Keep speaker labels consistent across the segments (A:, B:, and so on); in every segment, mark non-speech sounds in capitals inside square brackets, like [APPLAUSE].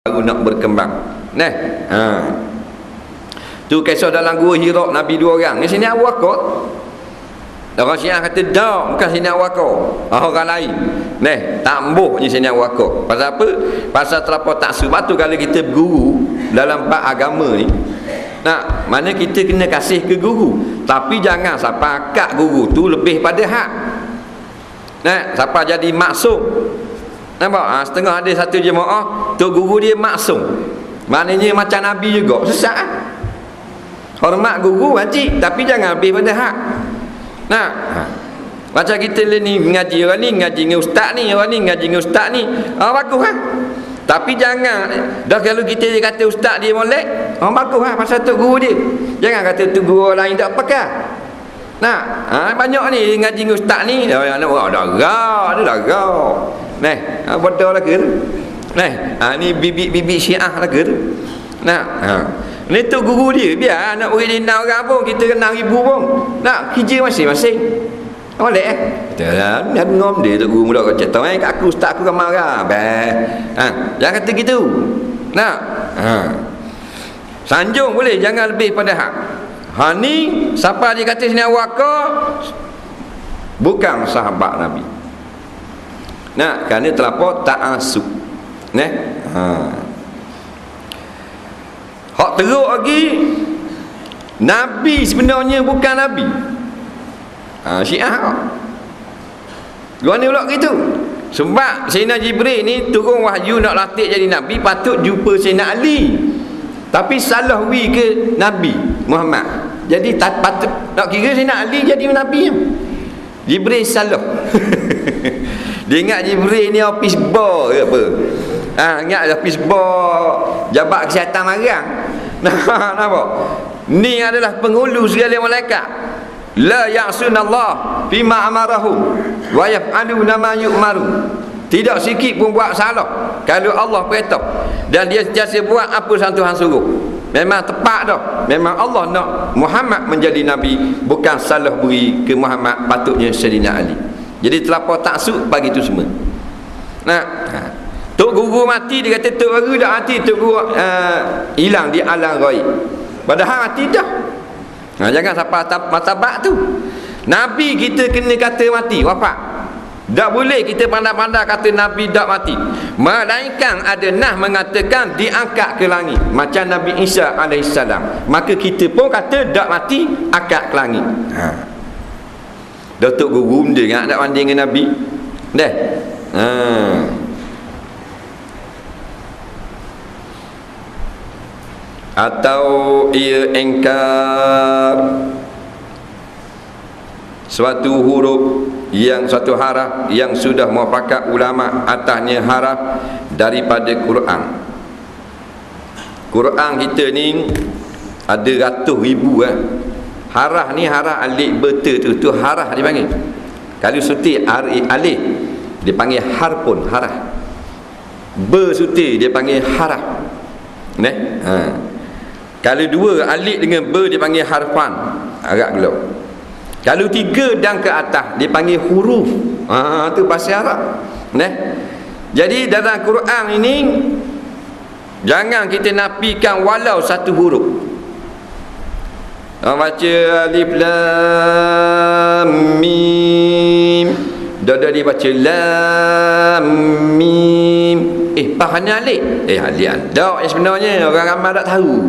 A: baru nak berkembang. Nah ha. Tu kisah dalam gua hirok nabi dua orang. Ni sini awak kot. Orang syiah kata dak bukan sini awak kot orang lain. Nah tak embuh je sini awak kot pasal apa? Pasal terapa tak sebab tu kalau kita berguru dalam bab agama ni Nah, mana kita kena kasih ke guru? Tapi jangan siapa akak guru tu lebih pada hak. Nah, siapa jadi maksum Nampak? Ha, setengah ada satu jemaah tu guru dia maksum Maknanya macam Nabi juga Sesat ha? Hormat guru wajib Tapi jangan lebih pada hak Nah ha. Macam kita ni mengaji orang ni Mengaji dengan ustaz ni Orang ni mengaji dengan ustaz ni ha, Bagus ha? Tapi jangan Dah kalau kita kata ustaz dia molek Oh bagus lah pasal tu guru dia Jangan kata tu guru lain tak pakai Nah, ha, banyak ni ngaji dengan ustaz ni dah dah dah dah dah dah dah Nah, ha, betul lah ke? Nah, ha, ni bibit-bibit syiah lah ke? Nah, ha. Ni tu guru dia Biar anak murid dia nak orang pun Kita kenal ibu pun Nak kerja masing-masing boleh eh? Betul lah. Ni ngom dia tu guru muda kau cerita. Eh, aku ustaz aku kan marah. Beh. Ha, jangan kata gitu. Nak? Ha. Sanjung boleh. Jangan lebih pada hak. Ha ni, siapa dia kata sini awak Bukan sahabat Nabi. Nak? Kerana terlampau tak asuk. Nah? Ha. Hak teruk lagi, Nabi sebenarnya bukan Nabi ha, syiah gua ni pula gitu sebab Sayyidina Jibril ni turun wahyu nak latih jadi Nabi patut jumpa Sayyidina Ali tapi salah wi ke Nabi Muhammad. Jadi tak patut nak kira Sayyidina Ali jadi Nabi. Jibril salah. [LAUGHS] Dia ingat Jibril ni office boy ke apa? Ha, ingat office boy jabat kesihatan marang [LAUGHS] nampak ni adalah penghulu segala malaikat. La ya'sunallah bima amarahu wa yaf'aluna ma yu'maru. Tidak sikit pun buat salah kalau Allah perintah. Dan dia sentiasa buat apa satu hang suruh memang tepat dah memang Allah nak Muhammad menjadi nabi bukan salah beri ke Muhammad patutnya Sayyidina Ali jadi terlampau taksub bagi itu semua nah ha. Tok guru mati dia kata tok baru dah mati tok guru uh, hilang di alam ghaib padahal mati dah Ha, jangan sampai martabat tu. Nabi kita kena kata mati, wafat. Tak boleh kita pandai-pandai kata Nabi tak mati. Melainkan ada nah mengatakan diangkat ke langit. Macam Nabi Isa AS. Maka kita pun kata tak mati, angkat ke langit. Ha. Datuk Guru dia nak banding dengan Nabi. Dah. Ha. atau ia engkar suatu huruf yang suatu haraf yang sudah muafakat ulama atasnya haraf daripada Quran Quran kita ni ada ratus ribu eh. haraf ni haraf alif beta tu tu haraf dipanggil kalau suti alif dipanggil harpun haraf bersuti dia panggil haraf Neh? Ha. Kalau dua alif dengan ber dia panggil harfan. Agak gelap. Kalau tiga dan ke atas dia panggil huruf. Ha tu bahasa Arab. Neh. Jadi dalam Quran ini jangan kita nafikan walau satu huruf. Orang baca alif lam mim. Dada dia baca lam mim. Eh, pahanya alif. Eh, alif ada yang sebenarnya orang ramai tak tahu.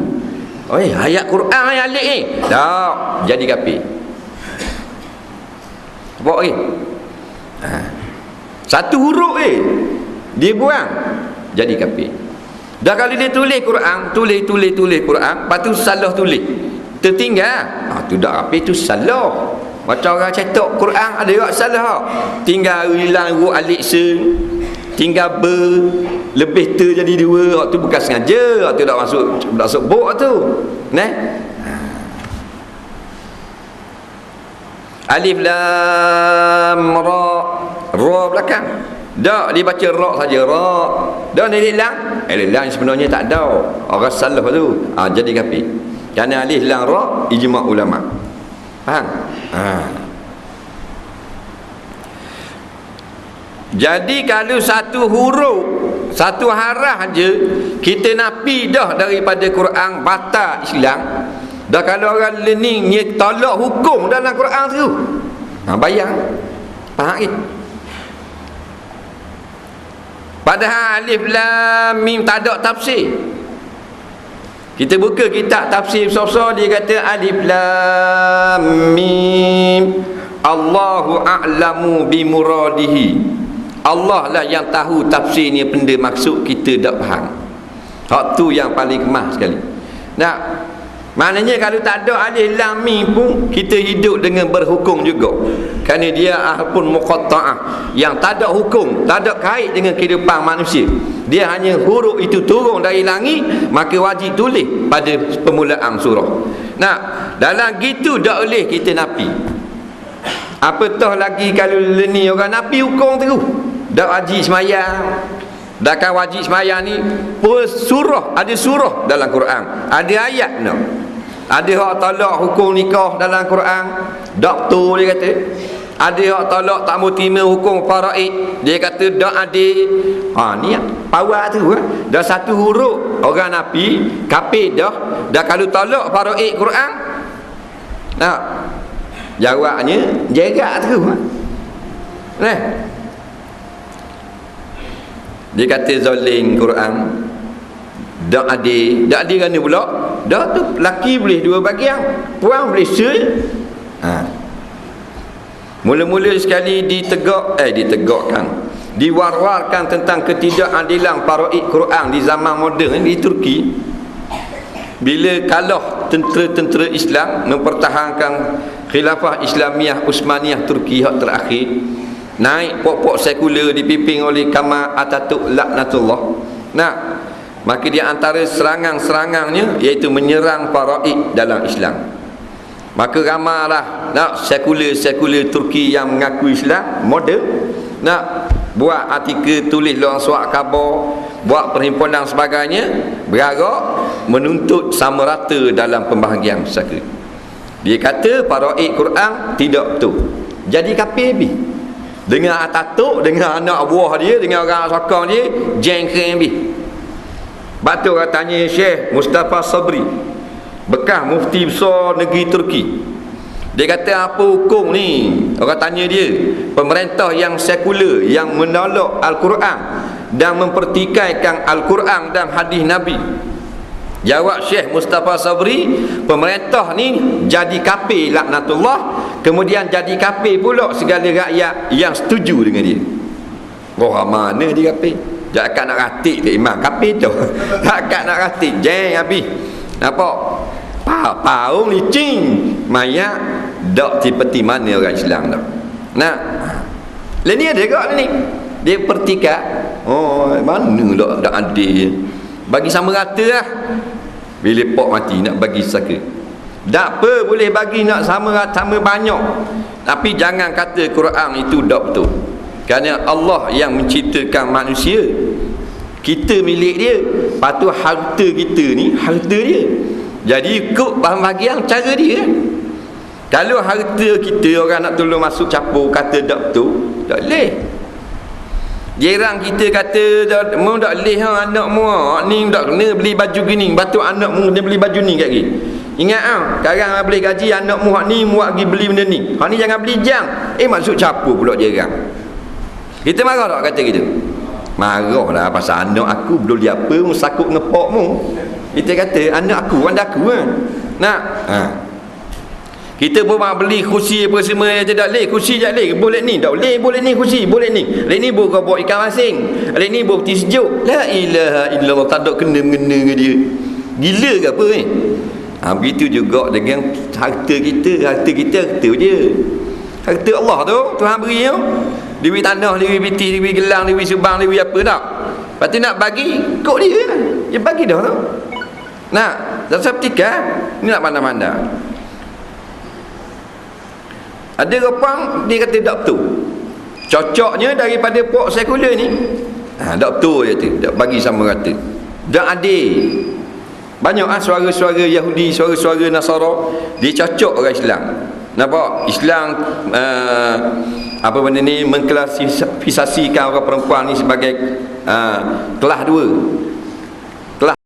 A: Eh, ayat Quran ayat alik ni. Tak, jadi kafir. Apa lagi? Ha. Satu huruf eh. Dia buang. Jadi kafir. Dah kali dia tulis Quran, tulis tulis tulis Quran, lepas tu salah tulis. Tertinggal. Ha, tu dah kafir tu salah. Macam orang cetak Quran ada juga salah. Tinggal hilang huruf alik se. Tinggal ber lebih tu jadi dua waktu bukan sengaja waktu tak masuk tak masuk bok tu nah alif lam ra. Ra belakang. Dak dia baca ra saja ra. Dan alif lam alif lam sebenarnya tak ada. Orang salah tu. Ha, jadi kafir kerana alif lam ra ijma ulama. Faham? Ha. jadi kalau satu huruf satu harah je kita napi dah daripada Quran batal Islam dah kalau orang learning ni tolak hukum dalam Quran tu. Ha, bayang. Faham ke? Padahal alif lam mim tak ada tafsir. Kita buka kitab tafsir besar-besar dia kata alif lam mim. Allahu a'lamu bi muradihi Allah lah yang tahu tafsir ni benda maksud kita tak faham. Hak tu yang paling kemah sekali. Nah maknanya kalau tak ada alif lam mim pun kita hidup dengan berhukum juga. Kerana dia pun muqatta'ah. Yang tak ada hukum tak ada kait dengan kehidupan manusia. Dia hanya huruf itu turun dari langit maka wajib tulis pada permulaan surah. Nah dalam gitu tak boleh kita napi. Apatah lagi kalau ni orang napi hukum tu dah wajib semayang dah kan wajib semayang ni? Pun surah ada surah dalam Quran. Ada ayat no. ada hak talak hukum nikah dalam Quran. Doktor dia kata. Ada hak talak tak mau terima hukum faraid. Dia kata dak ada ha ni power tu ha? dah satu huruf orang nabi kafir dah. Dah kalau talak faraid Quran nah jawabnya jaga tu ha? Nah, dia kata zalim Quran. Dak adil dak adil kan pula dak tu laki boleh dua bagian puan boleh se ha. Mula-mula sekali ditegak eh ditegakkan. Diwar-warkan tentang ketidakadilan paraid Quran di zaman moden di Turki. Bila kalah tentera-tentera Islam mempertahankan khilafah Islamiah Uthmaniyah Turki hak terakhir naik pokok sekular dipimpin oleh Kamal Ataturk laknatullah. Nah maka di antara serangan-serangangnya iaitu menyerang faraid dalam Islam. Maka ramailah nak sekular-sekular Turki yang mengaku Islam model. Nak buat artikel tulis luang suat khabar buat perhimpunan sebagainya beragak menuntut sama rata dalam pembahagian pusaka. Dia kata faraid Quran tidak betul. Jadi kafir habis dengan Ataturk dengan anak buah dia dengan orang sokong dia jengkel habis. Batu katanya Syekh Mustafa Sabri bekas mufti besar negeri Turki? Dia kata apa hukum ni? Orang tanya dia pemerintah yang sekular yang menolak Al-Quran dan mempertikaikan Al-Quran dan hadis Nabi Jawab Syekh Mustafa Sabri Pemerintah ni jadi kafir laknatullah Kemudian jadi kafir pula segala rakyat yang setuju dengan dia. Orang mana dia kafir Takkan nak ratik [LAUGHS] tak imam kafir tu. Takkan nak ratik. Jeng habis. Nampak? Paung licin. Mayat Dok seperti mana orang Islam tu? Nah Lain ni ada kak ni? Dia pertikak Oh mana tak, tak adil bagi sama rata lah bila pok mati nak bagi saka. Tak apa boleh bagi nak sama sama banyak. Tapi jangan kata Quran itu tak betul. Kerana Allah yang menciptakan manusia. Kita milik dia. Patu harta kita ni harta dia. Jadi ikut bahagian cara dia kalau harta kita orang nak tolong masuk capur kata tak betul tak boleh Jiran kita kata Mu tak leh ha, anak mu ha. Ni tak kena beli baju gini Batu anak mu dia beli baju ni kat Ingat ha? Sekarang beli gaji anak mu ni Mu pergi beli benda ni Ha ni jangan beli jam Eh masuk capur pula jiran Kita marah tak kata gitu Marah lah pasal anak aku Belum dia apa mu sakut ngepok mu Kita kata anak aku Anda aku ha? Nak ha. Kita pun nak beli kursi apa semua yang tidak leh kursi tak leh. Boleh ni tak boleh boleh ni kursi boleh ni. Leh ni buka bawa ikan asing leh ni bawa peti sejuk. La ilaha illallah. Tak ada kena mengena dengan dia. Gila ke apa ni? Ha, begitu juga dengan harta kita. Harta kita harta dia harta Allah tu Tuhan beri tu. Dewi tanah, dewi piti, dewi gelang, dewi subang, dewi apa tak lepas tu nak bagi kok dia. Dia bagi dah tu. Nak? Tak seperti ni nak pandang-pandang ada orang dia kata betul. Cocoknya daripada pok sekular ni. Ha, tak betul je tu bagi sama rata tak adil. Banyak ah suara-suara Yahudi suara-suara Nasara dia cocok orang Islam. Nampak? Islam uh, apa benda ni mengklasifikasikan orang perempuan ni sebagai uh, kelas dua